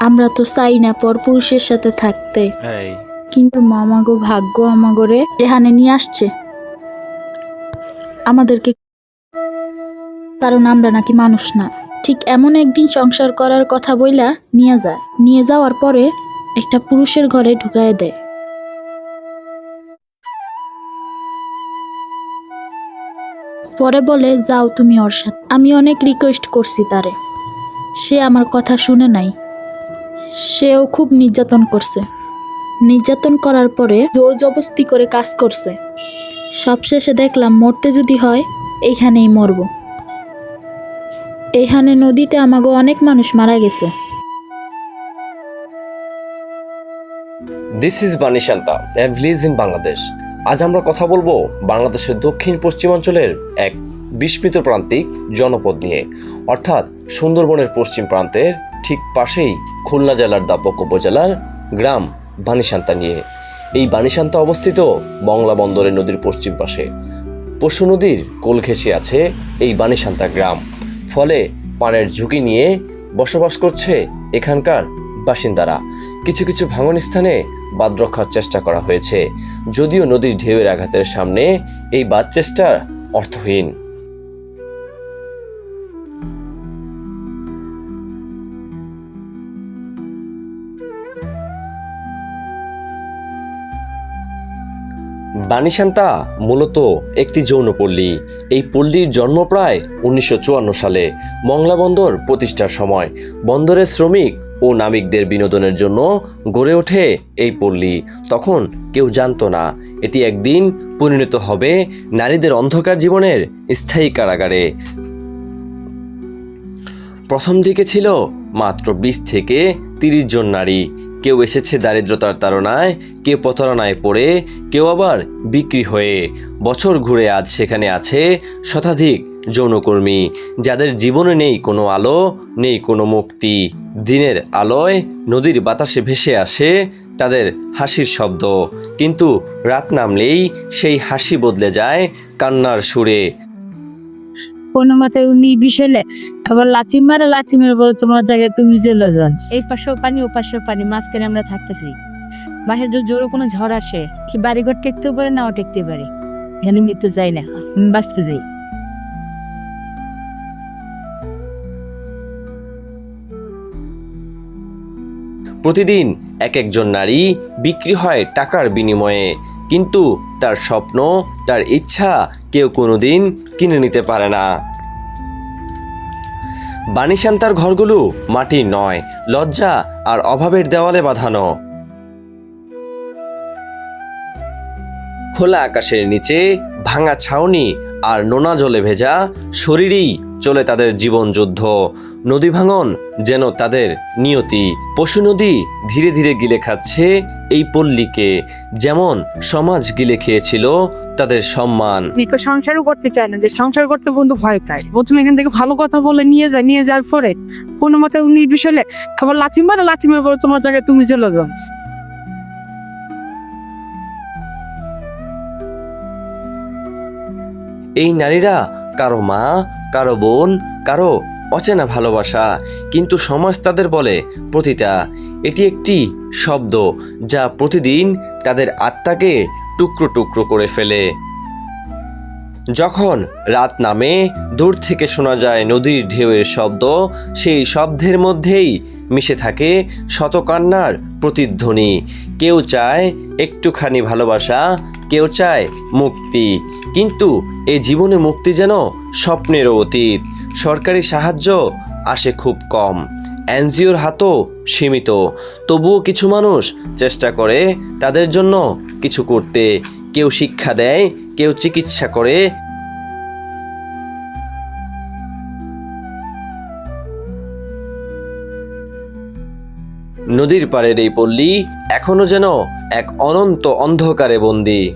আমরা তো চাই না পর পুরুষের সাথে থাকতে। এই। কিন্তু মামাগো ভাগ্য আমাগরে এখানে নিয়ে আসছে। আমাদেরকে কারণ আমরা নাকি মানুষ না। ঠিক এমন একদিন সংসার করার কথা বইলা নিয়ে যায়। নিয়ে যাওয়ার পরে একটা পুরুষের ঘরে ঢুকায় দেয়। পরে বলে যাও তুমি ওর সাথে। আমি অনেক রিকোয়েস্ট করছি তারে। সে আমার কথা শুনে নাই। সেও খুব নির্যাতন করছে। নির্যাতন করার পরে জোর জবস্তি করে কাজ করছে। সবশেষে দেখলাম মরতে যদি হয় এইখানেই মরব। এইখানে নদীতে আমাগো অনেক মানুষ মারা গেছে। This is Banishanta village in Bangladesh আজ আমরা কথা বলব বাংলাদেশের দক্ষিণ পশ্চিমাঞ্চলের এক বিস্মিত প্রান্তিক জনপদ নিয়ে, অর্থাৎ সুন্দরবনের পশ্চিম প্রান্তের ঠিক পাশেই খুলনা জেলার দাপক উপজেলার গ্রাম বানিশান্তা নিয়ে। এই বানিশান্তা অবস্থিত বংলা বন্দরের নদীর পশ্চিম পাশে। পশু নদীর কোল ঘেঁষে আছে এই বানিশান্তা গ্রাম। ফলে পানের ঝুঁকি নিয়ে বসবাস করছে এখানকার বাসিন্দারা। কিছু কিছু ভাঙন স্থানে বাঁধ রক্ষার চেষ্টা করা হয়েছে। যদিও নদীর ঢেউয়ের আঘাতের সামনে এই বাঁধ চেষ্টা অর্থহীন। বানিশান্তা মূলত একটি যৌনপল্লী এই পল্লীর জন্ম প্রায় উনিশশো চুয়ান্ন সালে মংলা বন্দর প্রতিষ্ঠার সময়। বন্দরের শ্রমিক ও নাবিকদের বিনোদনের জন্য গড়ে ওঠে এই পল্লী। তখন কেউ জানতো না, এটি একদিন পরিণত হবে নারীদের অন্ধকার জীবনের স্থায়ী কারাগারে। প্রথম দিকে ছিল মাত্র বিশ থেকে তিরিশ জন নারী। কেউ এসেছে দারিদ্রতার তাড়নায়, কেউ প্রতারণায় পড়ে, কেউ আবার বিক্রি হয়ে। বছর ঘুরে আজ সেখানে আছে শতাধিক যৌনকর্মী, যাদের জীবনে নেই কোনো আলো, নেই কোনো মুক্তি। দিনের আলোয় নদীর বাতাসে ভেসে আসে তাদের হাসির শব্দ। কিন্তু রাত নামলেই সেই হাসি বদলে যায় কান্নার সুরে। কোনো মতে উনি বিশেলে আবার লাথি মারে লাথি মেরে বলে তোমার জায়গায় তুমি জেলে যান এই পাশেও পানি ও পাশেও পানি মাঝখানে আমরা থাকতেছি। বাহির যদি জোরে কোনো ঝড় আসে। কি বাড়িঘর টেকতেও পারে নাও টেকতে পারে। এখানে মৃত্যু যাই না বাঁচতে যাই প্রতিদিন এক একজন নারী বিক্রি হয় টাকার বিনিময়ে। কিন্তু তার স্বপ্ন, তার ইচ্ছা কেউ কোনোদিন কিনে নিতে পারে না। বানিশান্তার ঘরগুলো মাটির নয়, লজ্জা আর অভাবের দেওয়ালে বাঁধানো। খোলা আকাশের নিচে ভাঙা ছাউনি আর নোনা জলে ভেজা শরীরই চলে তাদের জীবন যুদ্ধ। নদী ভাঙন যেন তাদের নিয়তি। পশু নদী ধীরে ধীরে গিলে খাচ্ছে এই পল্লীকে। যেমন সমাজ গিলে খেয়েছিল তাদের সম্মান। সংসারও করতে চায় না যে সংসার করতে বন্ধু ভয় পায়। প্রথমে এখান থেকে ভালো কথা বলে নিয়ে যায় নিয়ে যাওয়ার পরে কোনো মতে উনি বিষয়ে আবার লাথি মারে লাথি মেরে বলে তোমার জায়গায় তুমি চলে যাও। এই নারীরা কারও মা কারও বোন কারও অচেনা ভালোবাসা, কিন্তু সমাজ তাদের বলে প্রতিটা এটি একটি শব্দ যা প্রতিদিন তাদের আত্মাকে টুকরো টুকরো করে ফেলে। যখন রাত নামে, দূর থেকে শোনা যায় নদীর ঢেউয়ের শব্দ, সেই শব্দের মধ্যেই মিশে থাকে শতকান্নার প্রতিধ্বনি। কেউ চায় একটুখানি ভালোবাসা, কেউ চায় মুক্তি, কিন্তু এই জীবনে মুক্তি যেন স্বপ্নেরও অতীত। সরকারি সাহায্য আসে খুব কম। এনজিওর হাতও সীমিত। তবুও কিছু মানুষ চেষ্টা করে তাদের জন্য কিছু করতে। কেউ শিক্ষা দেয়, কেউ চিকিৎসা করে। নদীর পাড়ের এই পল্লী এখনও যেন এক অনন্ত অন্ধকারে বন্দী।